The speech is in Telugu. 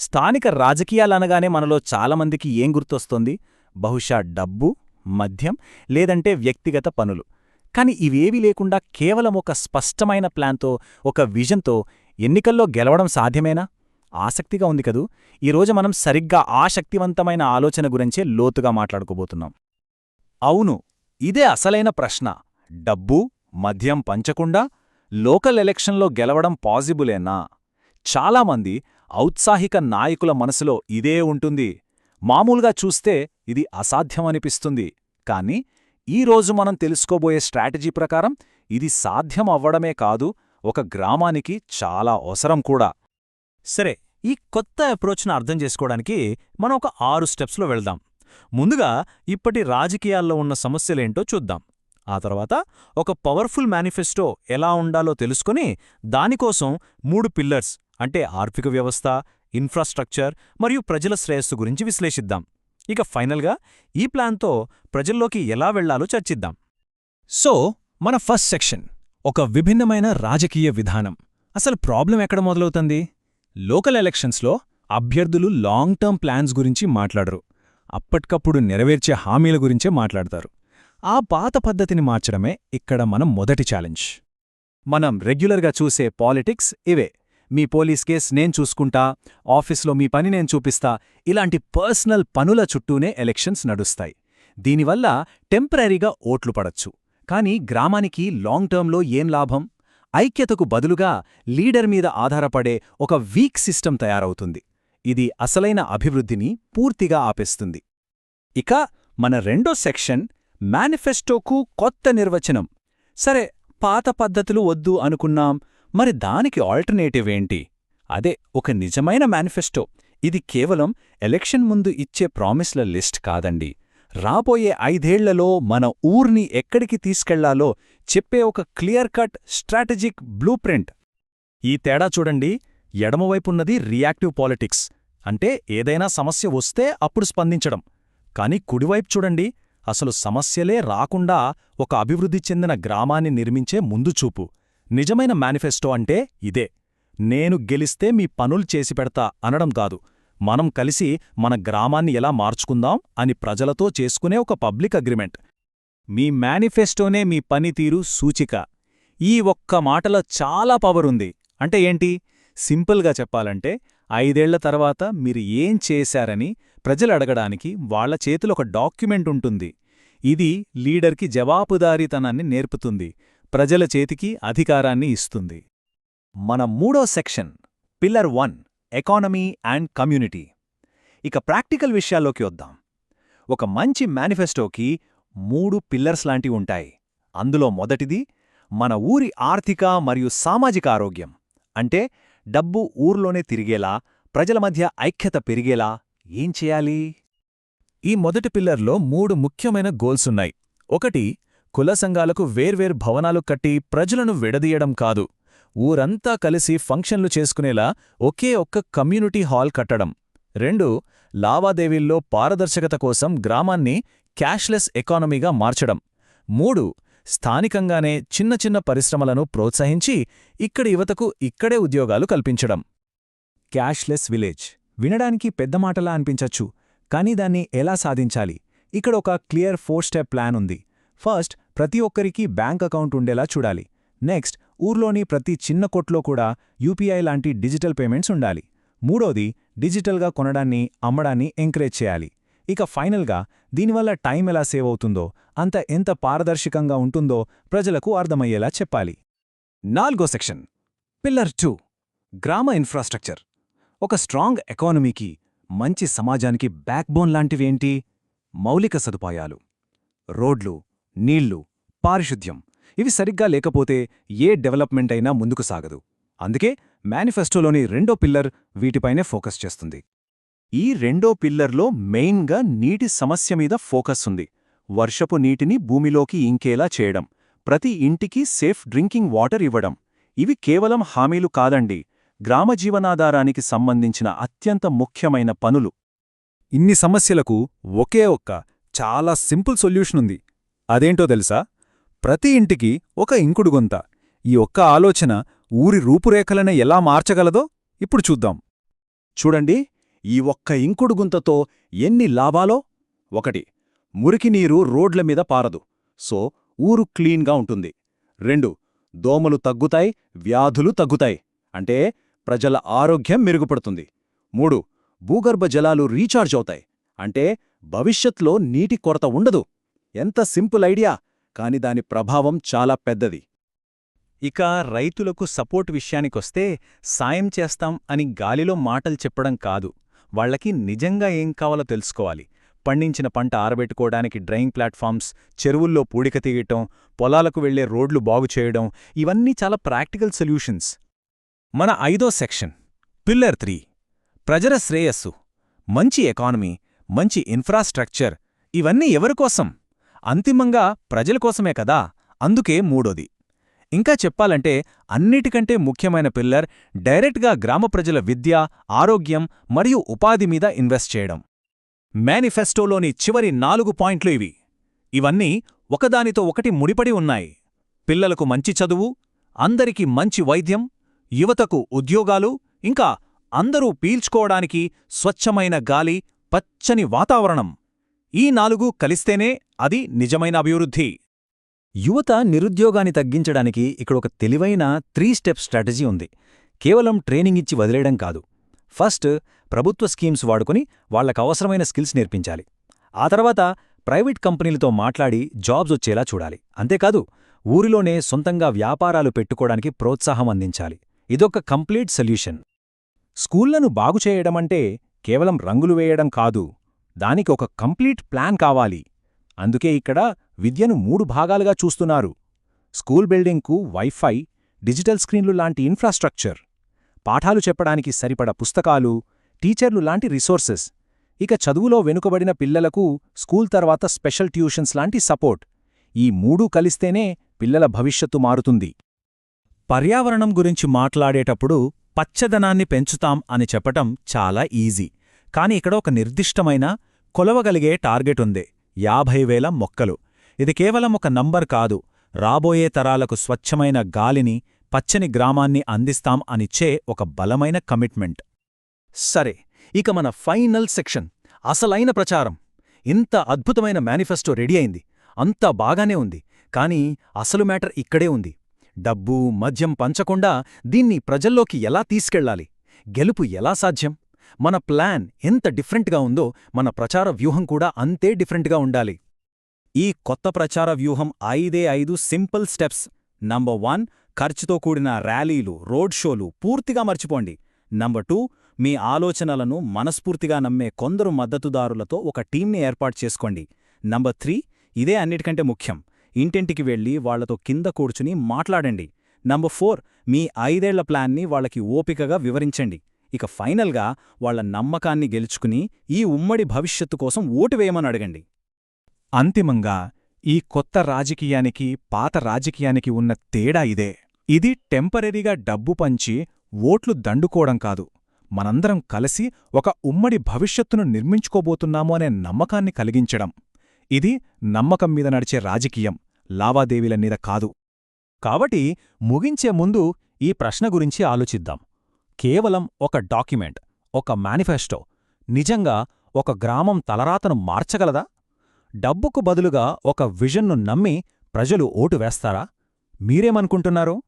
స్థానిక రాజకీయాలనగానే మనలో చాలామందికి ఏం గుర్తొస్తోంది? బహుశా డబ్బు మద్యం లేదంటే వ్యక్తిగత పనులు. కాని ఇవేవీ లేకుండా కేవలం ఒక స్పష్టమైన ప్లాన్తో ఒక విజన్తో ఎన్నికల్లో గెలవడం సాధ్యమేనా? ఆసక్తిగా ఉంది కదూ. ఈరోజు మనం సరిగ్గా ఆ శక్తివంతమైన ఆలోచన గురించే లోతుగా మాట్లాడుకోబోతున్నాం. అవును ఇదే అసలైన ప్రశ్న. డబ్బు మద్యం పంచకుండా లోకల్ ఎలక్షన్లో గెలవడం పాజిబులేనా? చాలామంది ఔత్సాహిక నాయకుల మనసులో ఇదే ఉంటుంది. మామూలుగా చూస్తే ఇది అసాధ్యమనిపిస్తుంది. కాని ఈరోజు మనం తెలుసుకోబోయే స్ట్రాటజీ ప్రకారం ఇది సాధ్యం అవ్వడమే కాదు ఒక గ్రామానికి చాలా అవసరం కూడా. సరే ఈ కొత్త అప్రోచ్ను అర్థం చేసుకోవడానికి మనం ఒక ఆరు స్టెప్స్లో వెళ్దాం. ముందుగా ఇప్పటి రాజకీయాల్లో ఉన్న సమస్యలేంటో చూద్దాం. ఆ తర్వాత ఒక పవర్ఫుల్ మేనిఫెస్టో ఎలా ఉండాలో తెలుసుకుని దానికోసం మూడు పిల్లర్స్ అంటే ఆర్థిక వ్యవస్థ ఇన్ఫ్రాస్ట్రక్చర్ మరియు ప్రజల శ్రేయస్సు గురించి విశ్లేషిద్దాం. ఇక ఫైనల్గా ఈ ప్లాన్తో ప్రజల్లోకి ఎలా వెళ్ళాలో చర్చిద్దాం. సో మన ఫస్ట్ సెక్షన్ ఒక విభిన్నమైన రాజకీయ విధానం. అసలు ప్రాబ్లం ఎక్కడ మొదలవుతుంది? లోకల్ ఎలక్షన్స్లో అభ్యర్థులు లాంగ్ టర్మ్ ప్లాన్స్ గురించి మాట్లాడరు. అప్పటికప్పుడు నెరవేర్చే హామీల గురించే మాట్లాడతారు. ఆ పాత పద్ధతిని మార్చడమే ఇక్కడ మనం మొదటి ఛాలెంజ్. మనం రెగ్యులర్గా చూసే పాలిటిక్స్ ఇవే. మీ పోలీస్ కేస్ నేను చూసుకుంటా ఆఫీస్లో మీ పని నేను చూపిస్తా ఇలాంటి పర్సనల్ పనుల చుట్టూనే ఎలక్షన్స్ నడుస్తాయి. దీనివల్ల టెంపరీగా ఓట్లు పడచ్చు. కానీ గ్రామానికి లాంగ్ టర్మ్లో ఏం లాభం? ఐక్యతకు బదులుగా లీడర్ మీద ఆధారపడే ఒక వీక్ సిస్టమ్ తయారవుతుంది. ఇది అసలైన అభివృద్ధిని పూర్తిగా ఆపేస్తుంది. ఇక మన రెండో సెక్షన్ మేనిఫెస్టోకు కొత్త నిర్వచనం. సరే పాత పద్ధతులు వద్దు అనుకున్నాం. మరి దానికి ఆల్టర్నేటివ్ ఏంటి? అదే ఒక నిజమైన మేనిఫెస్టో. ఇది కేవలం ఎలక్షన్ ముందు ఇచ్చే ప్రామిస్ల లిస్ట్ కాదండి. రాబోయే ఐదేళ్ళలో మన ఊర్ని ఎక్కడికి తీసుకెళ్ళాలో చెప్పే ఒక clear cut strategic blueprint. ఈ తేడా చూడండి. ఎడమవైపున్నది రియాక్టివ్ పాలిటిక్స్. అంటే ఏదైనా సమస్య వస్తే అప్పుడు స్పందించడం. కాని కుడివైపు చూడండి. అసలు సమస్యలే రాకుండా ఒక అభివృద్ధి చెందిన గ్రామాన్ని నిర్మించే ముందుచూపు నిజమైన మేనిఫెస్టో అంటే ఇదే. నేను గెలిస్తే మీ పనులు చేసి పెడతా అనడం కాదు. మనం కలిసి మన గ్రామాన్ని ఎలా మార్చుకుందాం అని ప్రజలతో చేసుకునే ఒక పబ్లిక్ అగ్రిమెంట్. మీ మేనిఫెస్టోనే మీ పనితీరు సూచిక. ఈ ఒక్క మాటలో చాలా పవరుంది అంటే ఏంటి? సింపుల్గా చెప్పాలంటే ఐదేళ్ళ తర్వాత మీరు ఏం చేశారని ప్రజలు అడగడానికి వాళ్ళ చేతిలో ఒక డాక్యుమెంట్ ఉంటుంది. ఇది లీడర్కి జవాబుదారీతనాన్ని నేర్పుతుంది. ప్రజల చేతికి అధికారాన్ని ఇస్తుంది. మన మూడో section pillar one economy and community. ఇక ప్రాక్టికల్ విషయాల్లోకి వద్దాం. ఒక మంచి మేనిఫెస్టోకి మూడు పిల్లర్స్ లాంటివి ఉంటాయి. అందులో మొదటిది మన ఊరి ఆర్థిక మరియు సామాజిక ఆరోగ్యం. అంటే డబ్బు ఊర్లోనే తిరిగేలా ప్రజల మధ్య ఐక్యత పెరిగేలా ఏం చేయాలి? ఈ మొదటి పిల్లర్లో మూడు ముఖ్యమైన గోల్సున్నాయి ఒకటి కుల సంఘాలకు వేర్వేరు భవనాలు కట్టి ప్రజలను విడదీయడం కాదు. ఊరంతా కలిసి ఫంక్షన్లు చేసుకునేలా ఒకే ఒక్క కమ్యూనిటీ హాల్ కట్టడం. రెండు లావాదేవీల్లో పారదర్శకత కోసం గ్రామాన్ని క్యాష్లెస్ ఎకానమీగా మార్చడం. మూడు స్థానికంగానే చిన్న చిన్న పరిశ్రమలను ప్రోత్సహించి ఇక్కడి యువతకు ఇక్కడే ఉద్యోగాలు కల్పించడం. Cashless village. వినడానికి పెద్ద మాటలా అనిపించచ్చు కానీ దాన్ని ఎలా సాధించాలి? ఇక్కడ ఒక క్లియర్ ఫోర్ స్టెప్ ప్లాన్ ఉంది. ఫస్ట్ ప్రతి ఒక్కరికి బ్యాంక్ అకౌంట్ ఉండేలా చూడాలి. నెక్స్ట్ ఊర్లోని ప్రతి చిన్న కొట్లో కూడా యూపీఐ లాంటి డిజిటల్ పేమెంట్స్ ఉండాలి. మూడోది డిజిటల్గా కొనడాన్ని అమ్మడాన్ని ఎంకరేజ్ చేయాలి. ఇక ఫైనల్గా దీనివల్ల టైం ఎలా సేవ్ అవుతుందో అంత ఎంత పారదర్శకంగా ఉంటుందో ప్రజలకు అర్థమయ్యేలా చెప్పాలి. నాలుగో సెక్షన్ పిల్లర్ టూ గ్రామ ఇన్ఫ్రాస్ట్రక్చర్. ఒక స్ట్రాంగ్ ఎకానమీకి మంచి సమాజానికి బ్యాక్బోన్ లాంటివేంటి? మౌలిక సదుపాయాలు. రోడ్లు నీళ్ళు పారిశుద్ధ్యం ఇవి సరిగ్గా లేకపోతే ఏ డెవలప్మెంట్ అయినా ముందుకు సాగదు. అందుకే మేనిఫెస్టోలోని రెండో పిల్లర్ వీటిపైనే ఫోకస్ చేస్తుంది. ఈ రెండో పిల్లర్లో మెయిన్గా నీటి సమస్య మీద ఫోకస్ ఉంది. వర్షపు నీటిని భూమిలోకి ఇంకేలా చేయడం ప్రతి ఇంటికి సేఫ్ డ్రింకింగ్ వాటర్ ఇవ్వడం. ఇవి కేవలం హామీలు కాదండి గ్రామ జీవనాధారానికి సంబంధించిన అత్యంత ముఖ్యమైన పనులు. ఇన్ని సమస్యలకు ఒకే ఒక్క చాలా సింపుల్ సొల్యూషన్ ఉంది. అదేంటో తెలుసా? ప్రతి ఇంటికి ఒక ఇంకుడు గొంత. ఈ ఒక్క ఆలోచన ఊరి రూపురేఖలను ఎలా మార్చగలదో ఇప్పుడు చూద్దాం. చూడండి ఈ ఒక్క ఇంకుడు గుంతతో ఎన్ని లాభాలో? ఒకటి మురికి నీరు రోడ్ల మీద పారదు. సో ఊరు క్లీన్గా ఉంటుంది. రెండు దోమలు తగ్గుతాయి వ్యాధులు తగ్గుతాయి. అంటే ప్రజల ఆరోగ్యం మెరుగుపడుతుంది. మూడు భూగర్భ జలాలు రీఛార్జ్ అవుతాయి. అంటే భవిష్యత్లో నీటి కొరత ఉండదు. ఎంత సింపుల్ ఐడియా కాని దాని ప్రభావం చాలా పెద్దది. ఇక రైతులకు సపోర్ట్ విషయానికొస్తే సాయం చేస్తాం అని గాలిలో మాటలు చెప్పడం కాదు. వాళ్ళకి నిజంగా ఏం కావాలో తెలుసుకోవాలి. పండించిన పంట ఆరబెట్టుకోవడానికి డ్రైయింగ్ ప్లాట్ఫామ్స్ చెరువుల్లో పూడిక తీయటం పొలాలకు వెళ్ళే రోడ్లు బాగు చేయడం ఇవన్నీ చాలా ప్రాక్టికల్ సొల్యూషన్స్. మన ఐదో సెక్షన్ పిల్లర్ త్రీ. ప్రజల శ్రేయస్సు మంచి ఎకానమీ మంచి ఇన్ఫ్రాస్ట్రక్చర్ ఇవన్నీ ఎవరికోసం అంతిమంగా ప్రజల కోసమే కదా? అందుకే మూడోది. ఇంకా చెప్పాలంటే అన్నిటికంటే ముఖ్యమైన పిల్లర్ డైరెక్ట్గా గ్రామ ప్రజల విద్య ఆరోగ్యం మరియు ఉపాధి మీద ఇన్వెస్ట్ చేయడం. మేనిఫెస్టోలోని చివరి నాలుగు పాయింట్లు ఇవి. ఇవన్నీ ఒకదానితో ఒకటి ముడిపడి ఉన్నాయి. పిల్లలకు మంచి చదువు అందరికీ మంచి వైద్యం యువతకు ఉద్యోగాలు ఇంకా అందరూ పీల్చుకోవడానికి స్వచ్ఛమైన గాలి పచ్చని వాతావరణం. ఈ నాలుగు కలిస్తేనే అది నిజమైన అభివృద్ధి. యువత నిరుద్యోగాన్ని తగ్గించడానికి ఇక్కడ ఒక తెలివైన త్రీ స్టెప్ స్ట్రాటజీ ఉంది. కేవలం ట్రైనింగ్ ఇచ్చి వదిలేయడం కాదు. ఫస్ట్ ప్రభుత్వ స్కీమ్స్ వాడుకొని వాళ్ళకవసరమైన స్కిల్స్ నేర్పించాలి. ఆ తర్వాత ప్రైవేట్ కంపెనీలతో మాట్లాడి జాబ్స్ వచ్చేలా చూడాలి. అంతేకాదు ఊరిలోనే సొంతంగా వ్యాపారాలు పెట్టుకోవడానికి ప్రోత్సాహం అందించాలి. ఇదొక కంప్లీట్ సొల్యూషన్. స్కూళ్ళను బాగుచేయడమంటే కేవలం రంగులు వేయడం కాదు. దానికి ఒక కంప్లీట్ ప్లాన్ కావాలి. అందుకే ఇక్కడ విద్యను మూడు భాగాలుగా చూస్తున్నారు. స్కూల్ బిల్డింగ్కు వైఫై డిజిటల్ స్క్రీన్లు లాంటి ఇన్ఫ్రాస్ట్రక్చర్ పాఠాలు చెప్పడానికి సరిపడ పుస్తకాలు టీచర్లు లాంటి రిసోర్సెస్. ఇక చదువులో వెనుకబడిన పిల్లలకు స్కూల్ తర్వాత స్పెషల్ ట్యూషన్స్ లాంటి సపోర్ట్. ఈ మూడూ కలిస్తేనే పిల్లల భవిష్యత్తు మారుతుంది. పర్యావరణం గురించి మాట్లాడేటప్పుడు పచ్చదనాన్ని పెంచుతాం అని చెప్పటం చాలా ఈజీ. కాని ఇక్కడ ఒక నిర్దిష్టమైన కొలవగలిగే టార్గెట్ ఉంది. యాభై వేల మొక్కలు. ఇది కేవలం ఒక నంబర్ కాదు. రాబోయే తరాలకు స్వచ్ఛమైన గాలిని పచ్చని గ్రామాన్ని అందిస్తాం అనిచ్చే ఒక బలమైన కమిట్మెంట్. సరే ఇక మన ఫైనల్ సెక్షన్. అసలైన ప్రచారం. ఇంత అద్భుతమైన మేనిఫెస్టో రెడీ అయింది. అంతా బాగానే ఉంది. కానీ అసలు మ్యాటర్ ఇక్కడే ఉంది. డబ్బు మద్యం పంచకుండా దీన్ని ప్రజల్లోకి ఎలా తీసుకెళ్ళాలి గెలుపు ఎలా సాధ్యం? మన ప్లాన్ ఎంత డిఫరెంట్గా ఉందో మన ప్రచార వ్యూహం కూడా అంతే డిఫరెంట్గా ఉండాలి. ఈ కొత్త ప్రచార వ్యూహం ఐదే ఐదు సింపుల్ స్టెప్స్. నంబర్ వన్ ఖర్చుతో కూడిన ర్యాలీలు రోడ్ షోలు పూర్తిగా మర్చిపోండి. నంబర్ టూ మీ ఆలోచనలను మనస్ఫూర్తిగా నమ్మే కొందరు మద్దతుదారులతో ఒక టీంని ఏర్పాటు చేసుకోండి. నంబర్ త్రీ ఇదే అన్నిటికంటే ముఖ్యం. ఇంటింటికి వెళ్ళి వాళ్ళతో కింద కూర్చుని మాట్లాడండి. నంబర్ ఫోర్ మీ ఐదేళ్ళ ప్లాన్ని వాళ్ళకి ఓపికగా వివరించండి. ఇక ఫైనల్గా వాళ్ళ నమ్మకాన్ని గెలుచుకుని ఈ ఉమ్మడి భవిష్యత్తు కోసం ఓటు వేయమని అడగండి. అంతిమంగా ఈ కొత్త రాజకీయానికి పాత రాజకీయానికి ఉన్న తేడా ఇదే. ఇది టెంపరరీగా డబ్బు పంచి ఓట్లు దండుకోవడం కాదు. మనందరం కలిసి ఒక ఉమ్మడి భవిష్యత్తును నిర్మించుకోబోతున్నాము అనే నమ్మకాన్ని కలిగించడం. ఇది నమ్మకం మీద నడిచే రాజకీయం లావాదేవీల మీద కాదు. కాబట్టి ముగించే ముందు ఈ ప్రశ్న గురించి ఆలోచిద్దాం. కేవలం ఒక డాక్యుమెంట్ ఒక మేనిఫెస్టో. నిజంగా ఒక గ్రామం తలరాతను మార్చగలదా? డబ్బుకు బదులుగా ఒక విజన్ను నమ్మి ప్రజలు ఓటు వేస్తారా? మీరేమనుకుంటున్నారు?